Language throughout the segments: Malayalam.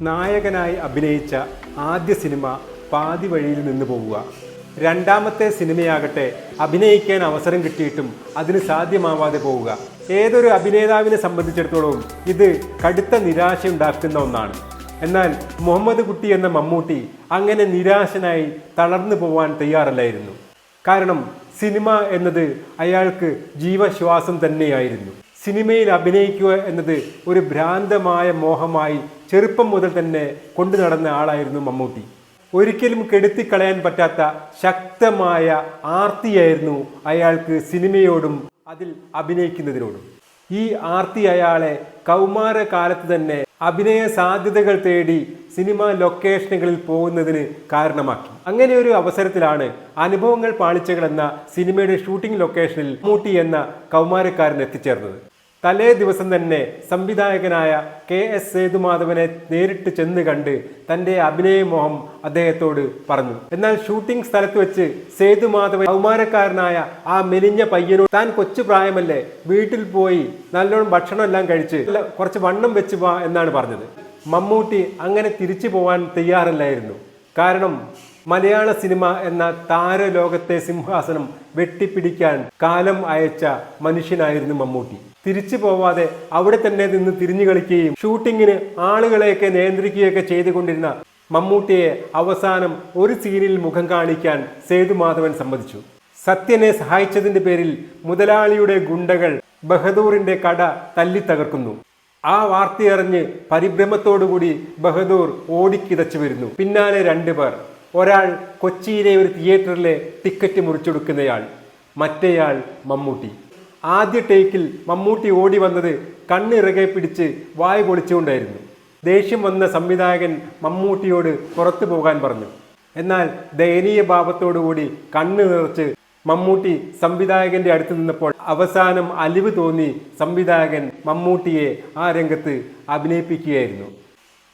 നായകനായി അഭിനയിച്ച ആദ്യ സിനിമ പാതി വഴിയിൽ നിന്ന് പോവുക. രണ്ടാമത്തെ സിനിമയാകട്ടെ അഭിനയിക്കാൻ അവസരം കിട്ടിയിട്ടും അതിന് സാധ്യമാവാതെ പോവുക. ഏതൊരു അഭിനേതാവിനെ സംബന്ധിച്ചിടത്തോളം ഇത് കടുത്ത നിരാശയുണ്ടാക്കുന്ന ഒന്നാണ്. എന്നാൽ മുഹമ്മദ് കുട്ടി എന്ന മമ്മൂട്ടി അങ്ങനെ നിരാശനായി തളർന്നു പോവാൻ തയ്യാറല്ലായിരുന്നു. കാരണം സിനിമ എന്നത് അയാൾക്ക് ജീവശ്വാസം തന്നെയായിരുന്നു. സിനിമയിൽ അഭിനയിക്കുക എന്നത് ഒരു ഭ്രാന്തമായ മോഹമായി ചെറുപ്പം മുതൽ തന്നെ കൊണ്ടു നടന്ന ആളായിരുന്നു മമ്മൂട്ടി. ഒരിക്കലും കെടുത്തിക്കളയാൻ പറ്റാത്ത ശക്തമായ ആർത്തിയായിരുന്നു അയാൾക്ക് സിനിമയോടും അതിൽ അഭിനയിക്കുന്നതിനോടും. ഈ ആർത്തി അയാളെ കൗമാര കാലത്ത് തന്നെ അഭിനയ സാധ്യതകൾ തേടി സിനിമ ലൊക്കേഷനുകളിൽ പോകുന്നതിന് കാരണമാക്കി. അങ്ങനെ ഒരു അവസരത്തിലാണ് അനുഭവങ്ങൾ പാളിച്ചകൾ എന്ന സിനിമയുടെ ഷൂട്ടിംഗ് ലൊക്കേഷനിൽ മമ്മൂട്ടി എന്ന കൗമാരക്കാരൻ എത്തിച്ചേർന്നത്. തലേ ദിവസം തന്നെ സംവിധായകനായ കെ എസ് സേതുമാധവനെ നേരിട്ട് ചെന്ന് കണ്ട് തന്റെ അഭിനയമോഹം അദ്ദേഹത്തോട് പറഞ്ഞു. എന്നാൽ ഷൂട്ടിംഗ് സ്ഥലത്ത് വെച്ച് സേതുമാധവൻ കൗമാരക്കാരനായ ആ മെലിഞ്ഞ പയ്യനോട് താൻ കൊച്ചു പ്രായമല്ലേ വീട്ടിൽ പോയി നല്ലോണം ഭക്ഷണം എല്ലാം കഴിച്ച് കുറച്ച് വണ്ണം വെച്ച് വാ എന്നാണ് പറഞ്ഞത്. മമ്മൂട്ടി അങ്ങനെ തിരിച്ചു പോവാൻ തയ്യാറല്ലായിരുന്നു. കാരണം മലയാള സിനിമ എന്ന താരലോകത്തെ സിംഹാസനം വെട്ടിപ്പിടിക്കാൻ കാലം അയച്ച മനുഷ്യനായിരുന്നു മമ്മൂട്ടി. തിരിച്ചു പോവാതെ അവിടെ തന്നെ നിന്ന് തിരിഞ്ഞു കളിക്കുകയും ഷൂട്ടിങ്ങിന് ആളുകളെയൊക്കെ നിയന്ത്രിക്കുകയൊക്കെ ചെയ്തുകൊണ്ടിരുന്ന മമ്മൂട്ടിയെ അവസാനം ഒരു സീനിൽ മുഖം കാണിക്കാൻ സേതുമാധവൻ സമ്മതിച്ചു. സത്യനെ സഹായിച്ചതിന്റെ പേരിൽ മുതലാളിയുടെ ഗുണ്ടകൾ ബഹദൂറിന്റെ കട തല്ലി തകർക്കുന്നു. ആ വാർത്തയറിഞ്ഞ് പരിഭ്രമത്തോടുകൂടി ബഹദൂർ ഓടിക്കിതച്ചു വരുന്നു. പിന്നാലെ രണ്ടുപേർ ഒരാൾ കൊച്ചിയിലെ ഒരു തിയേറ്ററിലെ ടിക്കറ്റ് മുറിച്ചെടുക്കുന്നയാൾ. മറ്റേയാൾ മമ്മൂട്ടി. ആദ്യ ടേക്കിൽ മമ്മൂട്ടി ഓടി വന്നത് കണ്ണിറകെ പിടിച്ച് വായ പൊളിച്ചുകൊണ്ടായിരുന്നു. ദേഷ്യം വന്ന സംവിധായകൻ മമ്മൂട്ടിയോട് പുറത്തു പോകാൻ പറഞ്ഞു. എന്നാൽ ദയനീയ ഭാവത്തോടുകൂടി കണ്ണു നിറച്ച് മമ്മൂട്ടി സംവിധായകന്റെ അടുത്ത് നിന്നപ്പോൾ അവസാനം അലിവ് തോന്നി സംവിധായകൻ മമ്മൂട്ടിയെ ആ രംഗത്ത് അഭിനയിപ്പിക്കുകയായിരുന്നു.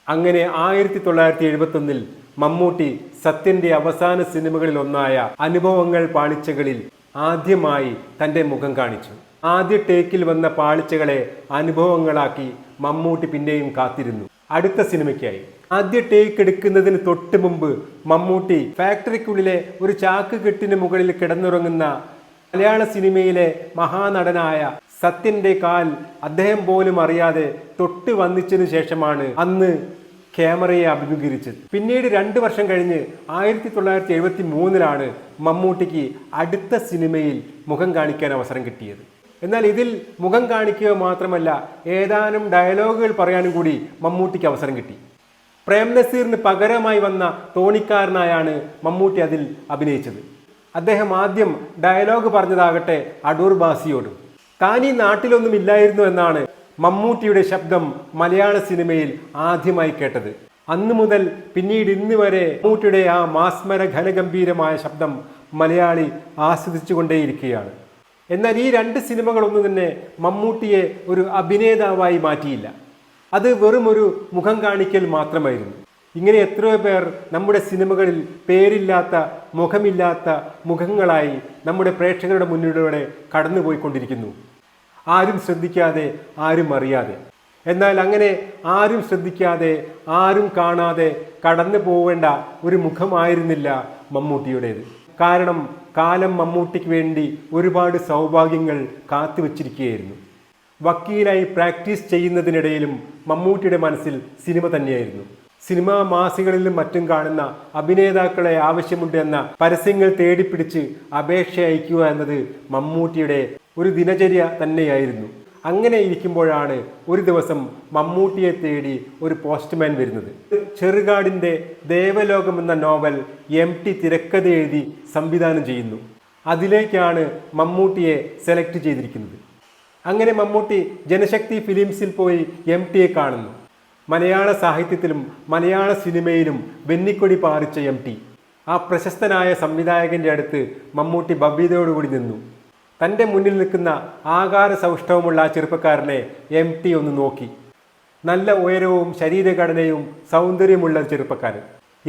അങ്ങനെ ആയിരത്തി തൊള്ളായിരത്തി എഴുപത്തൊന്നിൽ മമ്മൂട്ടി സത്യന്റെ അവസാന സിനിമകളിൽ ഒന്നായ അനുഭവങ്ങൾ പാളിച്ചകളിൽ ആദ്യമായി തന്റെ മുഖം കാണിച്ചു. ആദ്യ ടേക്കിൽ വന്ന പാളിച്ചകളെ അനുഭവങ്ങളാക്കി മമ്മൂട്ടി പിന്നെയും കാത്തിരുന്നു. അടുത്ത സിനിമയ്ക്കായി. ആദ്യ ടേക്ക് എടുക്കുന്നതിന് തൊട്ട് മുമ്പ് മമ്മൂട്ടി ഫാക്ടറിക്കുള്ളിലെ ഒരു ചാക്ക് കെട്ടിന് മുകളിൽ കിടന്നുറങ്ങുന്ന മലയാള സിനിമയിലെ മഹാനടനായ സത്യന്റെ കാൽ അദ്ദേഹം പോലും അറിയാതെ തൊട്ട് വന്നിച്ചതിനു ശേഷമാണ് അന്ന് ക്യാമറയെ അഭിമുഖീകരിച്ചത് പിന്നീട് രണ്ട് വർഷം കഴിഞ്ഞ് ആയിരത്തി തൊള്ളായിരത്തി എഴുപത്തി മൂന്നിലാണ് മമ്മൂട്ടിക്ക് അടുത്ത സിനിമയിൽ മുഖം കാണിക്കാൻ അവസരം കിട്ടിയത്. എന്നാൽ ഇതിൽ മുഖം കാണിക്കുക മാത്രമല്ല ഏതാനും ഡയലോഗുകൾ പറയാനും കൂടി മമ്മൂട്ടിക്ക് അവസരം കിട്ടി. പ്രേം നസീറിന് പകരമായി വന്ന തോണിക്കാരനായാണ് മമ്മൂട്ടി അതിൽ അഭിനയിച്ചത്. അദ്ദേഹം ആദ്യം ഡയലോഗ് പറഞ്ഞതാകട്ടെ അടൂർ ബാസിയോടും. താൻ ഈ നാട്ടിലൊന്നും ഇല്ലായിരുന്നു എന്നാണ് മമ്മൂട്ടിയുടെ ശബ്ദം മലയാള സിനിമയിൽ ആദ്യമായി കേട്ടത്. അന്നു മുതൽ പിന്നീട് ഇന്ന് വരെ മമ്മൂട്ടിയുടെ ആ മാസ്മര ഘനഗംഭീരമായ ശബ്ദം മലയാളി ആസ്വദിച്ചുകൊണ്ടേയിരിക്കുകയാണ്. എന്നാൽ ഈ രണ്ട് സിനിമകളൊന്നും തന്നെ മമ്മൂട്ടിയെ ഒരു അഭിനേതാവായി മാറ്റിയില്ല. അത് വെറും ഒരു മുഖം കാണിക്കൽ മാത്രമായിരുന്നു. ഇങ്ങനെ എത്രയോ പേർ നമ്മുടെ സിനിമകളിൽ പേരില്ലാത്ത മുഖമില്ലാത്ത മുഖങ്ങളായി നമ്മുടെ പ്രേക്ഷകരുടെ മുന്നിലൂടെ കടന്നുപോയിക്കൊണ്ടിരിക്കുന്നു. ആരും ശ്രദ്ധിക്കാതെ ആരും അറിയാതെ. എന്നാൽ അങ്ങനെ ആരും ശ്രദ്ധിക്കാതെ ആരും കാണാതെ കടന്നു പോവേണ്ട ഒരു മുഖമായിരുന്നില്ല മമ്മൂട്ടിയുടേത്. കാരണം കാലം മമ്മൂട്ടിക്ക് വേണ്ടി ഒരുപാട് സൗഭാഗ്യങ്ങൾ കാത്തുവച്ചിരിക്കുകയായിരുന്നു വക്കീലായി പ്രാക്ടീസ് ചെയ്യുന്നതിനിടയിലും മമ്മൂട്ടിയുടെ മനസ്സിൽ സിനിമ തന്നെയായിരുന്നു. സിനിമാ മാസികളിലും മറ്റും കാണുന്ന അഭിനേതാക്കളെ ആവശ്യമുണ്ട് എന്ന പരസ്യങ്ങൾ തേടിപ്പിടിച്ച് അപേക്ഷ അയക്കുക എന്നത് മമ്മൂട്ടിയുടെ ഒരു ദിനചര്യ തന്നെയായിരുന്നു. അങ്ങനെ ഇരിക്കുമ്പോഴാണ് ഒരു ദിവസം മമ്മൂട്ടിയെ തേടി ഒരു പോസ്റ്റ്മാൻ വരുന്നത്. ചെറുകാടിന്റെ ദേവലോകം എന്ന നോവൽ എം ടി തിരക്കഥ എഴുതി സംവിധാനം ചെയ്യുന്നു. അതിലേക്കാണ് മമ്മൂട്ടിയെ സെലക്ട് ചെയ്തിരിക്കുന്നത്. അങ്ങനെ മമ്മൂട്ടി ജനശക്തി ഫിലിംസിൽ പോയി എം ടിയെ കാണുന്നു. മലയാള സാഹിത്യത്തിലും മലയാള സിനിമയിലും വെന്നിക്കൊടി പാറിച്ച എം ടി. ആ പ്രശസ്തനായ സംവിധായകന്റെ അടുത്ത് മമ്മൂട്ടി ഭവ്യതയോടുകൂടി നിന്നു. തന്റെ മുന്നിൽ നിൽക്കുന്ന ആകാര സൗഷ്ഠവമുള്ള ആ ചെറുപ്പക്കാരനെ എം ടി ഒന്ന് നോക്കി. നല്ല ഉയരവും ശരീരഘടനയും സൗന്ദര്യമുള്ള ചെറുപ്പക്കാരൻ.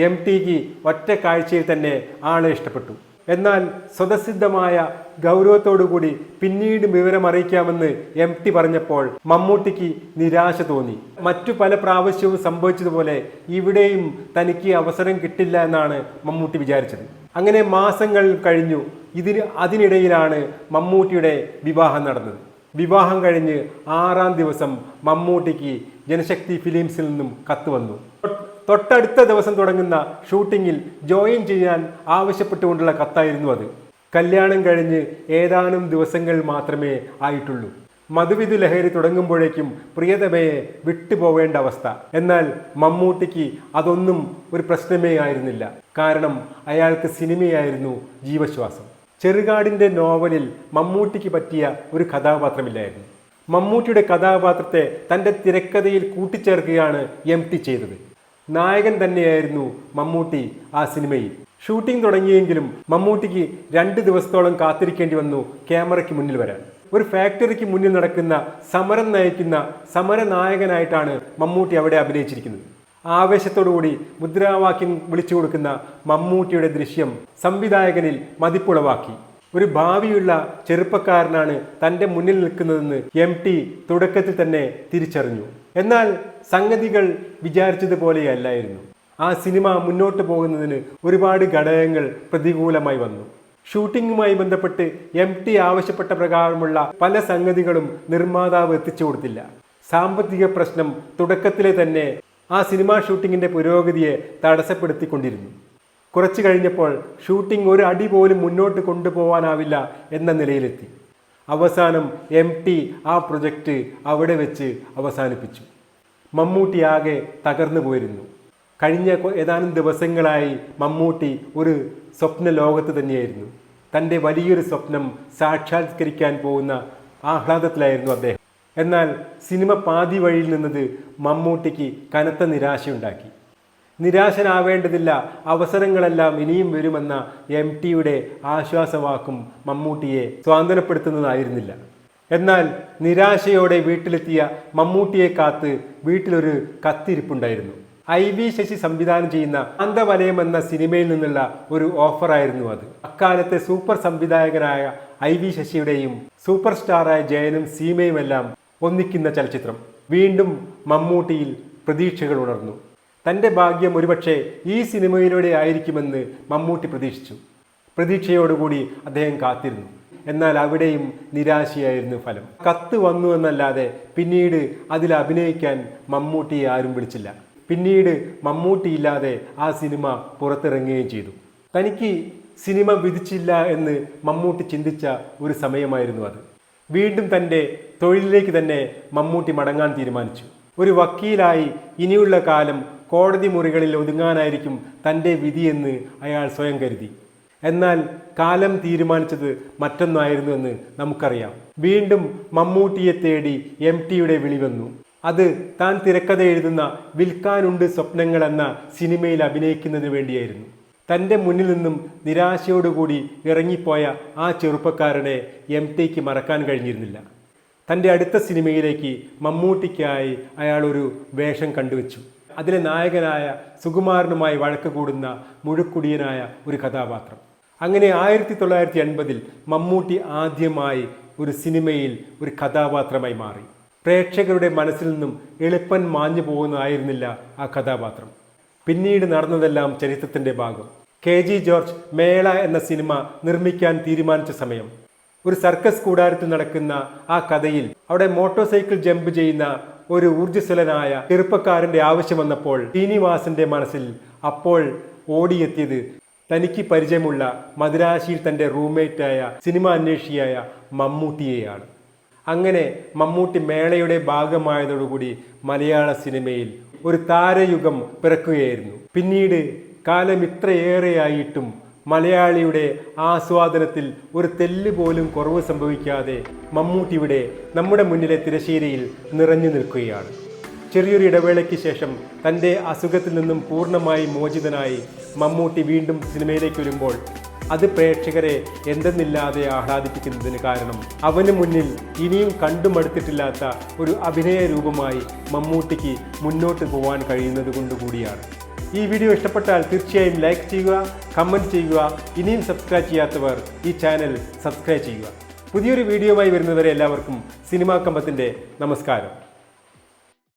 എം ടിക്ക് ഒറ്റ കാഴ്ചയിൽ തന്നെ ആളെ ഇഷ്ടപ്പെട്ടു. എന്നാൽ സ്വതസിദ്ധമായ ഗൗരവത്തോടുകൂടി പിന്നീട് വിവരം അറിയിക്കാമെന്ന് എം ടി പറഞ്ഞപ്പോൾ മമ്മൂട്ടിക്ക് നിരാശ തോന്നി. മറ്റു പല പ്രാവശ്യവും സംഭവിച്ചതുപോലെ ഇവിടെയും തനിക്ക് അവസരം കിട്ടില്ല എന്നാണ് മമ്മൂട്ടി വിചാരിച്ചത്. അങ്ങനെ മാസങ്ങൾ കഴിഞ്ഞു. ഇതിന് അതിനിടയിലാണ് മമ്മൂട്ടിയുടെ വിവാഹം നടന്നത്. വിവാഹം കഴിഞ്ഞ് ആറാം ദിവസം മമ്മൂട്ടിക്ക് ജനശക്തി ഫിലിംസിൽ നിന്നും കത്ത് വന്നു. തൊട്ടടുത്ത ദിവസം തുടങ്ങുന്ന ഷൂട്ടിങ്ങിൽ ജോയിൻ ചെയ്യാൻ ആവശ്യപ്പെട്ടുകൊണ്ടുള്ള കത്തായിരുന്നു അത്. കല്യാണം കഴിഞ്ഞ് ഏതാനും ദിവസങ്ങൾ മാത്രമേ ആയിട്ടുള്ളൂ. മധുവിധു ലഹരി തുടങ്ങുമ്പോഴേക്കും പ്രിയതമയെ വിട്ടുപോവേണ്ട അവസ്ഥ. എന്നാൽ മമ്മൂട്ടിക്ക് അതൊന്നും ഒരു പ്രശ്നമേ ആയിരുന്നില്ല. കാരണം അയാൾക്ക് സിനിമയായിരുന്നു ജീവശ്വാസം. ചെറുകാടിന്റെ നോവലിൽ മമ്മൂട്ടിക്ക് പറ്റിയ ഒരു കഥാപാത്രമില്ലായിരുന്നു. മമ്മൂട്ടിയുടെ കഥാപാത്രത്തെ തന്റെ തിരക്കഥയിൽ കൂട്ടിച്ചേർക്കുകയാണ് എം ടി ചെയ്തത്. നായകൻ തന്നെയായിരുന്നു മമ്മൂട്ടി ആ സിനിമയിൽ. ഷൂട്ടിംഗ് തുടങ്ങിയെങ്കിലും മമ്മൂട്ടിക്ക് രണ്ട് ദിവസത്തോളം കാത്തിരിക്കേണ്ടി വന്നു ക്യാമറയ്ക്ക് മുന്നിൽ വരാൻ. ഒരു ഫാക്ടറിക്ക് മുന്നിൽ നടക്കുന്ന സമരം നയിക്കുന്ന സമരനായകനായിട്ടാണ് മമ്മൂട്ടി അവിടെ അഭിനയിച്ചിരിക്കുന്നത്. ആവേശത്തോടുകൂടി മുദ്രാവാക്യം വിളിച്ചു കൊടുക്കുന്ന മമ്മൂട്ടിയുടെ ദൃശ്യം സംവിധായകനിൽ മതിപ്പുളവാക്കി. ഒരു ഭാവിയുള്ള ചെറുപ്പക്കാരനാണ് തന്റെ മുന്നിൽ നിൽക്കുന്നതെന്ന് എം ടി തുടക്കത്തിൽ തന്നെ തിരിച്ചറിഞ്ഞു. എന്നാൽ സംഗതികൾ വിചാരിച്ചതുപോലെയല്ലായിരുന്നു. ആ സിനിമ മുന്നോട്ട് പോകുന്നതിന് ഒരുപാട് ഘടകങ്ങൾ പ്രതികൂലമായി വന്നു. ഷൂട്ടിങ്ങുമായി ബന്ധപ്പെട്ട് എം ടി ആവശ്യപ്പെട്ട പ്രകാരമുള്ള പല സംഗതികളും നിർമ്മാതാവ് എത്തിച്ചു കൊടുത്തില്ല. സാമ്പത്തിക പ്രശ്നം തുടക്കത്തിലെ തന്നെ ആ സിനിമാ ഷൂട്ടിങ്ങിന്റെ പുരോഗതിയെ തടസ്സപ്പെടുത്തിക്കൊണ്ടിരുന്നു. കുറച്ചു കഴിഞ്ഞപ്പോൾ ഷൂട്ടിംഗ് ഒരു അടി പോലും മുന്നോട്ട് കൊണ്ടുപോകാനാവില്ല എന്ന നിലയിലെത്തി. അവസാനം എം ടി ആ പ്രൊജക്റ്റ് അവിടെ വെച്ച് അവസാനിപ്പിച്ചു. മമ്മൂട്ടി ആകെ തകർന്നു പോയിരുന്നു. കഴിഞ്ഞ ഏതാനും ദിവസങ്ങളായി മമ്മൂട്ടി ഒരു സ്വപ്ന ലോകത്ത് തന്നെയായിരുന്നു. തന്റെ വലിയൊരു സ്വപ്നം സാക്ഷാത്കരിക്കാൻ പോകുന്ന ആഹ്ലാദത്തിലായിരുന്നു അദ്ദേഹം. എന്നാൽ സിനിമ പാതി വഴിയിൽ നിന്നത് മമ്മൂട്ടിക്ക് കനത്ത നിരാശയുണ്ടാക്കി. നിരാശനാവേണ്ടതില്ല. അവസരങ്ങളെല്ലാം ഇനിയും വരുമെന്ന എം ടിയുടെ ആശ്വാസവാക്കും മമ്മൂട്ടിയെ സ്വാന്തനപ്പെടുത്തുന്നതായിരുന്നില്ല. എന്നാൽ നിരാശയോടെ വീട്ടിലെത്തിയ മമ്മൂട്ടിയെ കാത്ത് വീട്ടിലൊരു കത്തിരിപ്പുണ്ടായിരുന്നു. ഐ വി ശശി സംവിധാനം ചെയ്യുന്ന അന്തവലയം എന്ന സിനിമയിൽ നിന്നുള്ള ഒരു ഓഫറായിരുന്നു അത്. അക്കാലത്തെ സൂപ്പർ സംവിധായകനായ ഐ വി ശശിയുടെയും സൂപ്പർ സ്റ്റാറായ ജയനും സീമയുമെല്ലാം ഒന്നിക്കുന്ന ചലച്ചിത്രം. വീണ്ടും മമ്മൂട്ടിയിൽ പ്രതീക്ഷകൾ ഉണർന്നു. തന്റെ ഭാഗ്യം ഒരുപക്ഷെ ഈ സിനിമയിലൂടെ ആയിരിക്കുമെന്ന് മമ്മൂട്ടി പ്രതീക്ഷിച്ചു. പ്രതീക്ഷയോടുകൂടി അദ്ദേഹം കാത്തിരുന്നു. എന്നാൽ അവിടെയും നിരാശയായിരുന്നു ഫലം. കത്ത് വന്നു എന്നല്ലാതെ പിന്നീട് അതിൽ അഭിനയിക്കാൻ മമ്മൂട്ടിയെ ആരും വിളിച്ചില്ല. പിന്നീട് മമ്മൂട്ടി ഇല്ലാതെ ആ സിനിമ പുറത്തിറങ്ങുകയും ചെയ്തു. തനിക്ക് സിനിമ വിധിച്ചില്ല എന്ന് മമ്മൂട്ടി ചിന്തിച്ച ഒരു സമയമായിരുന്നു അത്. വീണ്ടും തന്റെ തൊഴിലിലേക്ക് തന്നെ മമ്മൂട്ടി മടങ്ങാൻ തീരുമാനിച്ചു. ഒരു വക്കീലായി ഇനിയുള്ള കാലം കോടതി മുറികളിൽ ഒതുങ്ങാനായിരിക്കും തന്റെ വിധിയെന്ന് അയാൾ സ്വയം കരുതി. എന്നാൽ കാലം തീരുമാനിച്ചത് മറ്റൊന്നായിരുന്നു എന്ന് നമുക്കറിയാം. വീണ്ടും മമ്മൂട്ടിയെ തേടി എം ടിയുടെ വിളി വന്നു. അത് താൻ തിരക്കഥ എഴുതുന്ന വിൽക്കാനുണ്ട് സ്വപ്നങ്ങൾ എന്ന സിനിമയിൽ അഭിനയിക്കുന്നതിന് വേണ്ടിയായിരുന്നു. തന്റെ മുന്നിൽ നിന്നും നിരാശയോടുകൂടി ഇറങ്ങിപ്പോയ ആ ചെറുപ്പക്കാരനെ എം ടിക്ക് മറക്കാൻ കഴിഞ്ഞിരുന്നില്ല. തന്റെ അടുത്ത സിനിമയിലേക്ക് മമ്മൂട്ടിക്കായി അയാളൊരു വേഷം കണ്ടുവച്ചു. അതിലെ നായകനായ സുകുമാരനുമായി വഴക്ക് കൂടുന്ന മുഴുക്കുടിയനായ ഒരു കഥാപാത്രം. അങ്ങനെ ആയിരത്തി തൊള്ളായിരത്തി എൺപതിൽ മമ്മൂട്ടി ആദ്യമായി ഒരു സിനിമയിൽ ഒരു കഥാപാത്രമായി മാറി. പ്രേക്ഷകരുടെ മനസ്സിൽ നിന്നും എളുപ്പൻ മാഞ്ഞു പോകുന്നതായിരുന്നില്ല ആ കഥാപാത്രം. പിന്നീട് നടന്നതെല്ലാം ചരിത്രത്തിന്റെ ഭാഗം. കെ ജി ജോർജ് മേള എന്ന സിനിമ നിർമ്മിക്കാൻ തീരുമാനിച്ച സമയം. ഒരു സർക്കസ് കൂടാരത്തിൽ നടക്കുന്ന ആ കഥയിൽ അവിടെ മോട്ടോർ സൈക്കിൾ ജമ്പ് ചെയ്യുന്ന ഒരു ഊർജസ്വലനായ ചെറുപ്പക്കാരന്റെ ആവശ്യം വന്നപ്പോൾ ശ്രീനിവാസന്റെ മനസ്സിൽ അപ്പോൾ ഓടിയെത്തിയത്. തനിക്ക് പരിചയമുള്ള മദ്രാശിയിൽ തന്റെ റൂംമേറ്റായ സിനിമ അന്വേഷിയായ മമ്മൂട്ടിയെയാണ്. അങ്ങനെ മമ്മൂട്ടി മേളയുടെ ഭാഗമായതോടുകൂടി മലയാള സിനിമയിൽ ഒരു താരയുഗം പിറക്കുകയായിരുന്നു. പിന്നീട് കാലം ഇത്രയേറെയായിട്ടും മലയാളിയുടെ ആസ്വാദനത്തിൽ ഒരു തെല്ല് പോലും കുറവ് സംഭവിക്കാതെ മമ്മൂട്ടിയുടെ നമ്മുടെ മുന്നിലെ തിരശ്ശീലയിൽ നിറഞ്ഞു നിൽക്കുകയാണ്. ചെറിയൊരു ഇടവേളയ്ക്ക് ശേഷം തന്റെ അസുഖത്തിൽ നിന്നും പൂർണമായി മോചിതനായി മമ്മൂട്ടി വീണ്ടും സിനിമയിലേക്ക് വരുമ്പോൾ അത് പ്രേക്ഷകരെ എന്തെന്നില്ലാതെ ആഹ്ലാദിപ്പിക്കുന്നതിന് കാരണം അവന് മുന്നിൽ ഇനിയും കണ്ടുമടുത്തിട്ടില്ലാത്ത ഒരു അഭിനയ രൂപമായി മമ്മൂട്ടിക്ക് മുന്നോട്ട് പോകാൻ കഴിയുന്നത് കൊണ്ടുകൂടിയാണ്. ഈ വീഡിയോ ഇഷ്ടപ്പെട്ടാൽ തീർച്ചയായും ലൈക്ക് ചെയ്യുക കമന്റ് ചെയ്യുക ഇനിയും സബ്സ്ക്രൈബ് ചെയ്യാത്തവർ ഈ ചാനൽ സബ്സ്ക്രൈബ് ചെയ്യുക. പുതിയൊരു വീഡിയോയുമായി വരുന്നവരെ എല്ലാവർക്കും സിനിമാ കമ്പത്തിന്റെ നമസ്കാരം.